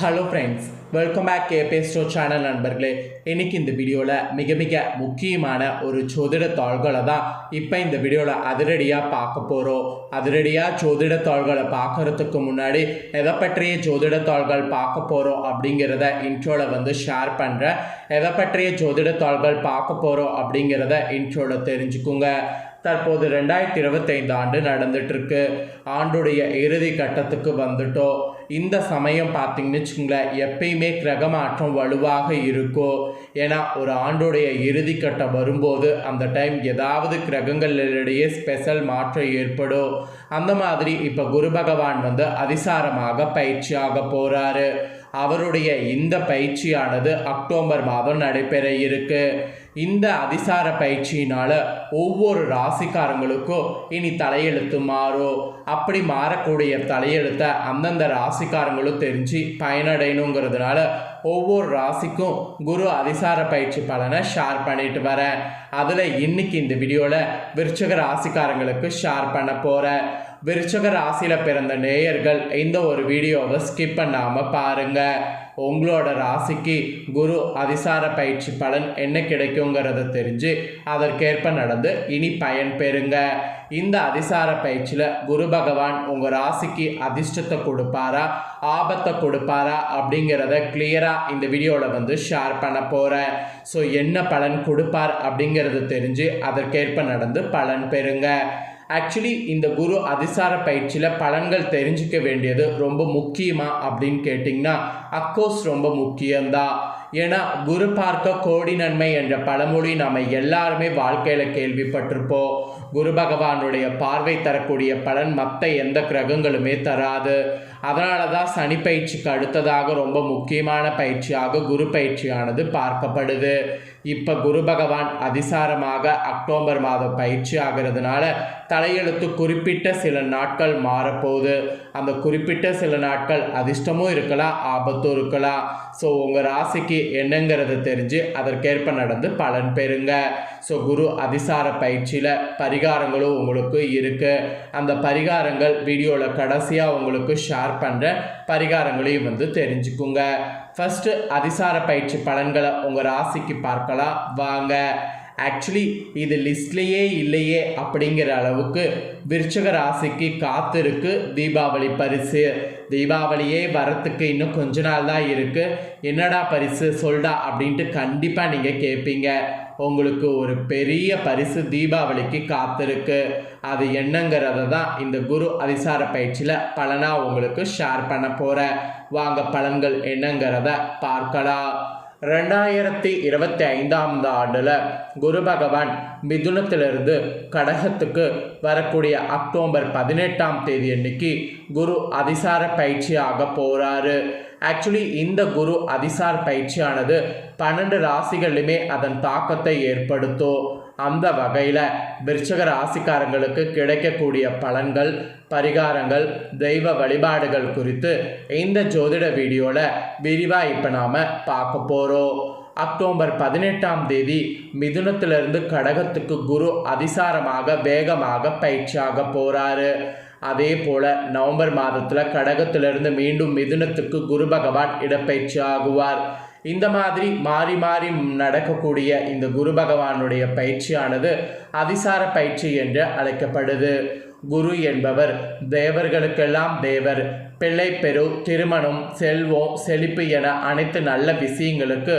Hello friends welcome back கேபே ஸ்டோ channel நண்பர்களே. இன்னைக்கு இந்த வீடியோவில் மிக மிக முக்கியமான ஒரு ஜோதிட தாள்களை தான் இப்போ இந்த வீடியோவில் அதிரடியாக பார்க்க போகிறோம் அதிரடியாக ஜோதிட தாள்களை பார்க்கறதுக்கு முன்னாடி எதை பற்றிய ஜோதிட தாள்கள் பார்க்க போகிறோம் அப்படிங்கிறத இன்ட்ரோவில் வந்து ஷேர் பண்ணுறேன் எதை பற்றிய ஜோதிட தாள்கள் பார்க்க போகிறோம் அப்படிங்கிறத இன்ட்ரோவில் தெரிஞ்சுக்குங்க. தற்போது ரெண்டாயிரத்தி இருபத்தைந்து ஆண்டு நடந்துட்டுருக்கு ஆண்டுடைய இறுதி கட்டத்துக்கு வந்துட்டோம். இந்த சமயம் பார்த்தீங்கன்னு வச்சுக்கோங்களேன் எப்பயுமே கிரக மாற்றம் வலுவாக இருக்கும். ஏன்னா ஒரு ஆண்டுடைய இறுதி கட்டம் வரும்போது அந்த டைம் ஏதாவது கிரகங்களிடையே ஸ்பெஷல் மாற்றம் ஏற்படும். அந்த மாதிரி இப்போ குரு பகவான் வந்து அதிசாரமாக பயிற்சியாக போகிறாரு அவருடைய இந்த பயிற்சியானது அக்டோபர் மாதம் நடைபெற இருக்குது இந்த அதிசார பயிற்சியினால ஒவ்வொரு ராசிக்காரங்களுக்கும் இனி தலையெழுத்து மாறும். அப்படி மாறக்கூடிய தலையெழுத்தை அந்தந்த ராசிக்காரங்களும் தெரிஞ்சு பயனடையணுங்கிறதுனால ஒவ்வொரு ராசிக்கும் குரு அதிசார பயிற்சி பலனை ஷேர் பண்ணிட்டு வரேன். அதில் இன்னைக்கு இந்த வீடியோவில் விருச்சக ராசிக்காரங்களுக்கு ஷேர் பண்ண போகிறேன் விருச்சக ராசியில் பிறந்த நேயர்கள் இந்த ஒரு வீடியோவை ஸ்கிப் பண்ணாமல் பாருங்கள் உங்களோட ராசிக்கு குரு அதிசார பயிற்சி பலன் என்ன கிடைக்குங்கிறத தெரிஞ்சு அதற்கேற்ப நடந்து இனி பயன் பெறுங்க. இந்த அதிசார பயிற்சியில் குரு பகவான் உங்கள் ராசிக்கு அதிர்ஷ்டத்தை கொடுப்பாரா ஆபத்தை கொடுப்பாரா அப்படிங்கிறத கிளியராக இந்த வீடியோவில் வந்து ஷேர் பண்ண போகிறேன் ஸோ என்ன பலன் கொடுப்பார் அப்படிங்கிறது தெரிஞ்சு அதற்கேற்ப நடந்து பலன் பெறுங்க. ஆக்சுவலி இந்த குரு அதிசார பயிற்சியில் பலன்கள் தெரிஞ்சுக்க வேண்டியது ரொம்ப முக்கியமா அப்படின்னு கேட்டிங்கன்னா அக்கோர்ஸ் ரொம்ப முக்கியம்தான் ஏன்னா குரு பார்க்க கோடி நன்மை என்ற பழமொழி நம்ம எல்லாருமே வாழ்க்கையில் கேள்விப்பட்டிருப்போம். குரு பகவானுடைய பார்வை தரக்கூடிய பலன் மற்ற எந்த கிரகங்களுமே தராது. அதனால தான் சனி பயிற்சிக்கு அடுத்ததாக ரொம்ப முக்கியமான பயிற்சியாக குரு பயிற்சியானது பார்க்கப்படுது. இப்போ குரு பகவான் அதிசாரமாக அக்டோபர் மாதம் பயிற்சி ஆகிறதுனால தலையெழுத்து குறிப்பிட்ட சில நாட்கள் மாறப்போகுது. அந்த குறிப்பிட்ட சில நாட்கள் அதிர்ஷ்டமும் இருக்கலாம் ஆபத்தும் இருக்கலாம். ஸோ உங்கள் ராசிக்கு என்னங்கிறத தெரிஞ்சு அதற்கேற்ப நடந்து பலன் பெறுங்க. ஸோ குரு அதிசார பயிற்சியில் பரிகாரங்களும் உங்களுக்கு இருக்குது அந்த பரிகாரங்கள் வீடியோவில் கடைசியாக உங்களுக்கு ஷேர் பண்ணுற பரிகாரங்களையும் வந்து தெரிஞ்சுக்குங்க. ஃபஸ்ட்டு அதிசார பயிற்சி பலன்களை உங்கள் ராசிக்கு பார்க்கலாம். வாங்க. ஆக்சுவலி இது லிஸ்ட்லேயே இல்லையே அப்படிங்கிற அளவுக்கு விருச்சக ராசிக்கு காத்திருக்கு தீபாவளி பரிசு. தீபாவளியே வரத்துக்கு இன்னும் கொஞ்ச நாள் தான் இருக்குது என்னடா பரிசு சொல்டா அப்படின்ட்டு கண்டிப்பாக நீங்கள் கேட்பீங்க உங்களுக்கு ஒரு பெரிய பரிசு தீபாவளிக்கு காத்திருக்கு. அது என்னங்கிறத தான் இந்த குரு அதிசார பயிற்சியில் பலனாக உங்களுக்கு ஷேர் பண்ண போகிறேன் வாங்க பலன்கள் என்னங்கிறத பார்க்கலாம். ரெண்டாயிரத்தி இருபத்தி ஐந்தாம் ஆண்டில் குரு பகவான் மிதுனத்திலிருந்து கடகத்துக்கு வரக்கூடிய அக்டோபர் பதினெட்டாம் தேதி அன்னைக்கு குரு அதிசார பயிற்சியாக போகிறாரு ஆக்சுவலி இந்த குரு அதிசார் பயிற்சியானது பன்னெண்டு ராசிகளிலுமே அதன் தாக்கத்தை ஏற்படுத்தும். அந்த வகையில் விருச்சக ராசிக்காரங்களுக்கு கிடைக்கக்கூடிய பலன்கள் பரிகாரங்கள் தெய்வ வழிபாடுகள் குறித்து இந்த ஜோதிட வீடியோவில் விரிவாக இப்போ நாம் பார்க்க போகிறோம் அக்டோபர் பதினெட்டாம் தேதி மிதுனத்திலிருந்து கடகத்துக்கு குரு அதிசாரமாக வேகமாக பயிற்சியாக போகிறாரு அதே போல் நவம்பர் மாதத்தில் கடகத்திலிருந்து மீண்டும் மிதுனத்துக்கு குரு பகவான் இடப்பயிற்சி ஆகுவார். இந்த மாதிரி மாறி மாறி நடக்கக்கூடிய இந்த குரு பகவானுடைய பயிற்சியானது அதிசார பயிற்சி என்று அழைக்கப்படுது. குரு என்பவர் தேவர்களுக்கெல்லாம் தேவர் பிள்ளை பெரு திருமணம் செல்வம் செழிப்பு என அனைத்து நல்ல விஷயங்களுக்கு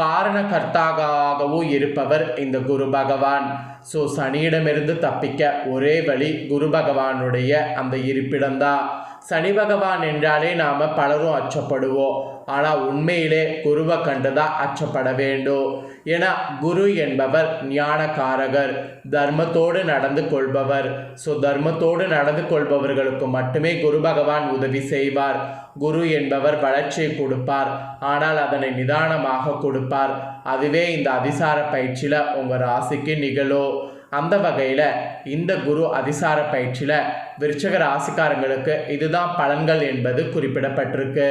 காரணகர்த்தாகவும் இருப்பவர் இந்த குரு பகவான். ஸோ சனியிடமிருந்து தப்பிக்க ஒரே வழி குரு பகவானுடைய அந்த இருப்பிடம்தான். சனி பகவான் என்றாலே நாம் பலரும் அச்சப்படுவோம். ஆனால் உண்மையிலே குருவை கண்டு தான் அச்சப்பட வேண்டும். ஏன்னா குரு என்பவர் ஞானகாரகர் தர்மத்தோடு நடந்து கொள்பவர். ஸோ தர்மத்தோடு நடந்து கொள்பவர்களுக்கு மட்டுமே குரு பகவான் உதவி செய்வார். குரு என்பவர் வளர்ச்சியை கொடுப்பார். ஆனால் அதனை நிதானமாக கொடுப்பார். அதுவே இந்த அதிசார பயிற்சியில் உங்கள் ராசிக்கு நிகழும். அந்த வகையில் இந்த குரு அதிசார பயிற்சியில் விருச்சக ராசிக்காரங்களுக்கு இதுதான் பலன்கள் என்பது குறிப்பிடப்பட்டிருக்கு.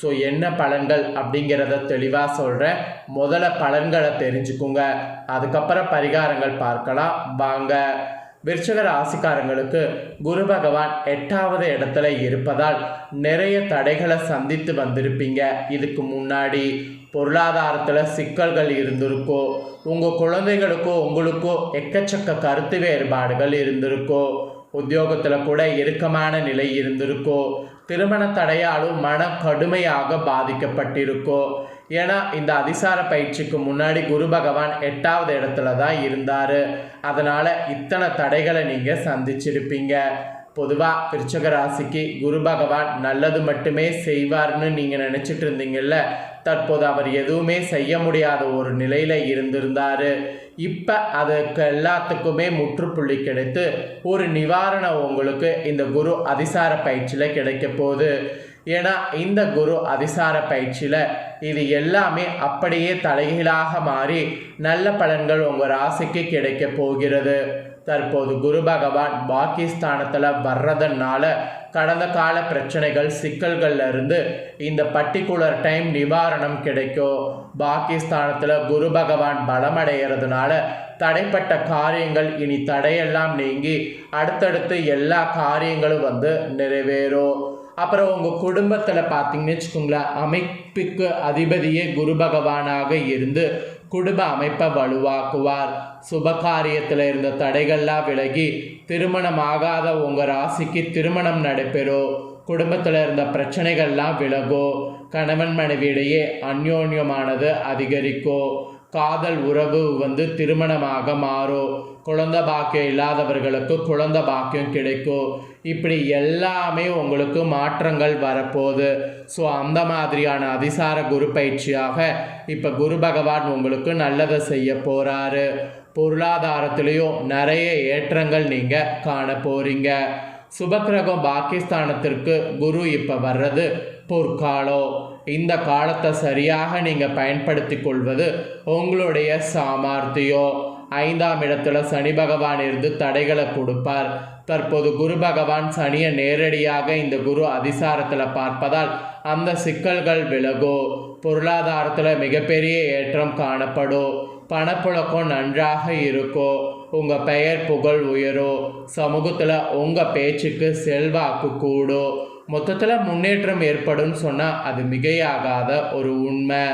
ஸோ என்ன பலன்கள் அப்படிங்கிறத தெளிவாக சொல்கிறேன் முதல்ல பலன்களை தெரிஞ்சுக்குங்க. அதுக்கப்புறம் பரிகாரங்கள் பார்க்கலாம். வாங்க. விருச்சக ராசிக்காரங்களுக்கு குரு பகவான் எட்டாவது இடத்துல இருப்பதால் நிறைய தடைகளை சந்தித்து வந்திருப்பீங்க. இதுக்கு முன்னாடி பொருளாதாரத்தில் சிக்கல்கள் இருந்திருக்கோ உங்கள் குழந்தைகளுக்கோ உங்களுக்கோ எக்கச்சக்க கருத்து வேறுபாடுகள் இருந்திருக்கோ உத்தியோகத்தில் கூட இறுக்கமான நிலை இருந்திருக்கோ திருமண தடையாலும் மனம் கடுமையாக பாதிக்கப்பட்டிருக்கோ ஏன்னா இந்த அதிசார பயிற்சிக்கு முன்னாடி குரு பகவான் எட்டாவது இடத்துல தான் இருந்தார். அதனால் இத்தனை தடைகளை நீங்கள் சந்திச்சிருப்பீங்க. பொதுவாக விருச்சக ராசிக்கு குரு பகவான் நல்லது மட்டுமே செய்வார்னு நீங்கள் நினச்சிட்டு இருந்தீங்கல்ல தற்போது அவர் எதுவுமே செய்ய முடியாத ஒரு நிலையில் இருந்திருந்தார். இப்போ அதுக்கு எல்லாத்துக்குமே முற்றுப்புள்ளி கிடைத்து ஒரு நிவாரணம் உங்களுக்கு இந்த குரு அதிசார பயிற்சியில் கிடைக்க போகுது. ஏன்னா இந்த குரு அதிசார பயிற்சியில் இது எல்லாமே அப்படியே தலைகீழாக மாறி நல்ல பலன்கள் உங்கள் ராசிக்கு கிடைக்க போகிறது. தற்போது குரு பகவான் பாகிஸ்தானத்தில் வர்றதுனால கடந்த கால பிரச்சனைகள் சிக்கல்கள்ல இருந்து இந்த பர்டிகுலர் டைம் நிவாரணம் கிடைக்கும். பாகிஸ்தானத்தில் குரு பகவான் பலமடைகிறதுனால தடைப்பட்ட காரியங்கள் இனி தடையெல்லாம் நீங்கி அடுத்தடுத்து எல்லா காரியங்களும் வந்து நிறைவேறும். அப்புறம் உங்கள் குடும்பத்தில் பார்த்தீங்கன்னு வச்சுக்கோங்களேன் அமைப்புக்கு அதிபதியே குரு பகவானாக இருந்து குடும்ப அமைப்பை வலுவாக்குவார். சுபகாரியத்தில் இருந்த தடைகள்லாம் விலகி திருமணம் ஆகாத உங்கள் ராசிக்கு திருமணம் நடைபெறும். குடும்பத்தில் இருந்த பிரச்சனைகள்லாம் விலகும். கணவன் மனைவியிடையே அந்யோன்யமானது அதிகரிக்கும். காதல் உறவு வந்து திருமணமாக மாறும் குழந்த பாக்கியம் இல்லாதவர்களுக்கு குழந்த பாக்கியம் கிடைக்கும். இப்படி எல்லாமே உங்களுக்கு மாற்றங்கள் வரப்போகுது. ஸோ அந்த மாதிரியான அதிசார குரு பயிற்சியாக இப்போ குரு பகவான் உங்களுக்கு நல்லதை செய்ய போகிறாரு பொருளாதாரத்திலையும் நிறைய ஏற்றங்கள் நீங்கள் காண போகிறீங்க சுபக்கிரகம் பாகிஸ்தானத்திற்கு குரு இப்போ வர்றது. பொற்காலம் இந்த காலத்தை சரியாக நீங்கள் பயன்படுத்தி கொள்வது உங்களுடைய சாமர்த்தியம் ஐந்தாம் இடத்துல சனி பகவான் இருந்து தடைகளை கொடுப்பார். தற்போது குரு பகவான் சனியை நேரடியாக இந்த குரு அதிசாரத்தில் பார்ப்பதால் அந்த சிக்கல்கள் விலகும் பொருளாதாரத்தில் மிகப்பெரிய ஏற்றம் காணப்படும் பணப்புழக்கம் நன்றாக இருக்கும் உங்கள் பெயர் புகழ் உயரும் சமூகத்தில் உங்கள் பேச்சுக்கு செல்வாக்கு கூடும் மொத்தத்தில் முன்னேற்றம் ஏற்படும் சொன்னால் அது மிகையாகாத ஒரு உண்மை.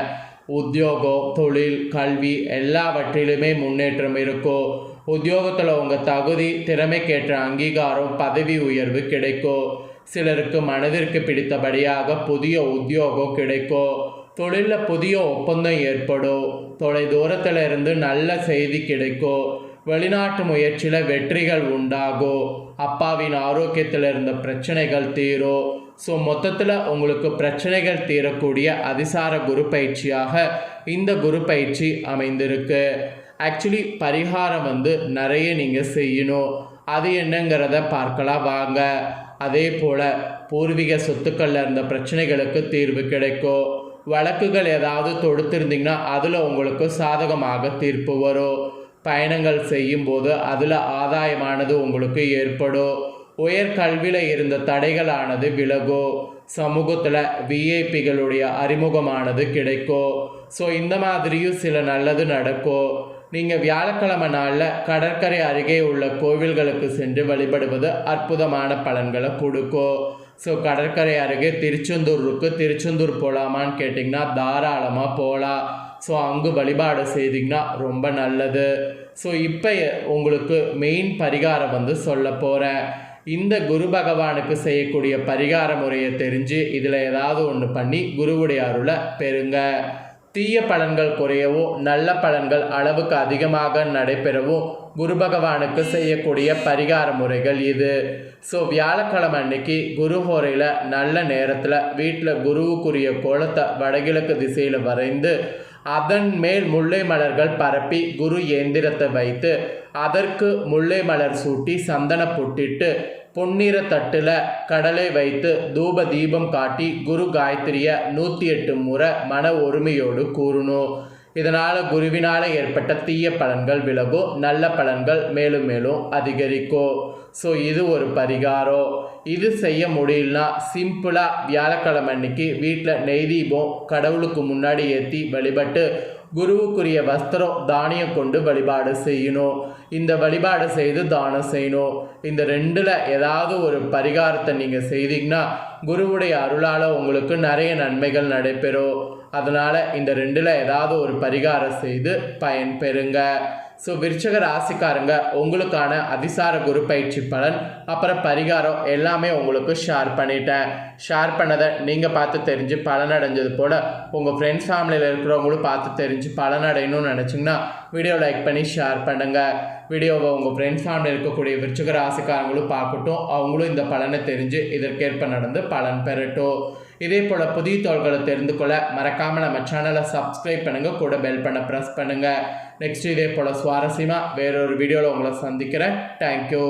உத்தியோகம் தொழில் கல்வி எல்லாவற்றிலுமே முன்னேற்றம் இருக்கும் உத்தியோகத்தில் உங்கள் தகுதி திறமைக்கேற்ற அங்கீகாரம் பதவி உயர்வு கிடைக்கும் சிலருக்கு மனதிற்கு பிடித்தபடியாக புதிய உத்தியோகம் கிடைக்கும் தொழிலில் புதிய ஒப்பந்தம் ஏற்படும் தொலை தூரத்தில் இருந்து நல்ல செய்தி கிடைக்கும் வெளிநாட்டு முயற்சியில் வெற்றிகள் உண்டாகும் அப்பாவின் ஆரோக்கியத்தில் இருந்த பிரச்சனைகள் தீரும் ஸோ மொத்தத்தில் உங்களுக்கு பிரச்சனைகள் தீரக்கூடிய அதிசார குரு பயிற்சியாக இந்த குரு பயிற்சி அமைந்திருக்கு. ஆக்சுவலி பரிகாரம் வந்து நிறைய நீங்கள் செய்யணும். அது என்னங்கிறத பார்க்கலாம் வாங்க. அதே போல் பூர்வீக சொத்துக்களில் இருந்த பிரச்சனைகளுக்கு தீர்வு கிடைக்கும். வழக்குகள் ஏதாவது தொடுத்திருந்தீங்கன்னா அதில் உங்களுக்கு சாதகமாக தீர்ப்பு வரும். பயணங்கள் செய்யும்போது அதில் ஆதாயமானது உங்களுக்கு ஏற்படும். உயர்கல்வியில் இருந்த தடைகளானது விலகும் சமூகத்தில் விஐபிகளுடைய அறிமுகமானது கிடைக்கும் ஸோ இந்த மாதிரியும் சில நல்லது நடக்கும் நீங்கள் வியாழக்கிழமை நாளில் கடற்கரை அருகே உள்ள கோவில்களுக்கு சென்று வழிபடுவது அற்புதமான பலன்களை கொடுக்கும் ஸோ கடற்கரை அருகே திருச்செந்தூர் இருக்குது திருச்செந்தூர் போகலாமான்னு கேட்டிங்கன்னா தாராளமாக போகலாம் ஸோ அங்கு வழிபாடு செய்திங்கன்னா ரொம்ப நல்லது. ஸோ இப்போ உங்களுக்கு மெயின் பரிகாரம் வந்து சொல்ல போகிறேன் இந்த குரு பகவானுக்கு செய்யக்கூடிய பரிகார முறையை தெரிஞ்சு இதில் ஏதாவது ஒன்று பண்ணி குருவுடைய அருளை பெறுங்க. தீய பலன்கள் குறையவும் நல்ல பலன்கள் அளவுக்கு அதிகமாக நடைபெறவும் குரு பகவானுக்கு செய்யக்கூடிய பரிகார முறைகள் இது. ஸோ வியாழக்கிழமை அன்னைக்கு குரு ஹோரையில் நல்ல நேரத்தில் வீட்டில் குருவுக்குரிய கோலத்தை வடகிழக்கு திசையில் வரைந்து அதன் மேல் முல்லை மலர்கள் பரப்பி குரு இயந்திரத்தை வைத்து அதற்கு முல்லை மலர் சூட்டி சந்தன பொட்டிட்டு பொன்னிற தட்டில் கடலை வைத்து தூப தீபம் காட்டி குரு காயத்ரியை நூற்றி எட்டு முறை மன ஒருமையோடு கூறணும் இதனால் குருவினால் ஏற்பட்ட தீய பலன்கள் விலகும் நல்ல பலன்கள் மேலும் மேலும் அதிகரிக்கும் ஸோ இது ஒரு பரிகாரம் இது செய்ய முடியலனா சிம்பிளாக வியாழக்கிழமை அன்னைக்கு வீட்டில் நெய் தீபம் கடவுளுக்கு முன்னாடி ஏற்றி வழிபட்டு குருவுக்குரிய வஸ்திரம் தானியம் கொண்டு வழிபாடு செய்யணும் இந்த வழிபாடு செய்து தானம் செய்யணும் இந்த ரெண்டில் ஏதாவது ஒரு பரிகாரத்தை நீங்கள் செய்தீங்கன்னா குருவுடைய அருளால் உங்களுக்கு நிறைய நன்மைகள் நடைபெறும். அதனால் இந்த ரெண்டில் ஏதாவது ஒரு பரிகாரம் செய்து பயன் பெறுங்கள் ஸோ விருச்சக ராசிக்காரங்க உங்களுக்கான அதிசார குரு பயிற்சி பலன் அப்புறம் பரிகாரம் எல்லாமே உங்களுக்கு ஷேர் பண்ணிட்டேன். ஷேர் பண்ணதை நீங்கள் பார்த்து தெரிஞ்சு பலனடைஞ்சது போல் உங்கள் ஃப்ரெண்ட்ஸ் ஃபேமிலியில் இருக்கிறவங்களும் பார்த்து தெரிஞ்சு பலனடையணும்னு நினச்சிங்கன்னா வீடியோ லைக் பண்ணி ஷேர் பண்ணுங்கள் வீடியோவை உங்கள் ஃப்ரெண்ட்ஸ் ஃபேமிலியில் இருக்கக்கூடிய விருச்சக ராசிக்காரங்களும் பார்க்கட்டும். அவங்களும் இந்த பலனை தெரிஞ்சு இதற்கேற்ப நடந்து பலன் பெறட்டும். இதே போல் புதிய தோள்களை தெரிந்து கொள்ள மறக்காமல் நம்ம சேனலை சப்ஸ்கிரைப் பண்ணுங்கள் கூட பெல் பண்ண ப்ரெஸ் பண்ணுங்கள் நெக்ஸ்ட் இதே போல் சுவாரஸ்யமாக வேறொரு வீடியோவில் உங்களை சந்திக்கிறேன். தேங்க்யூ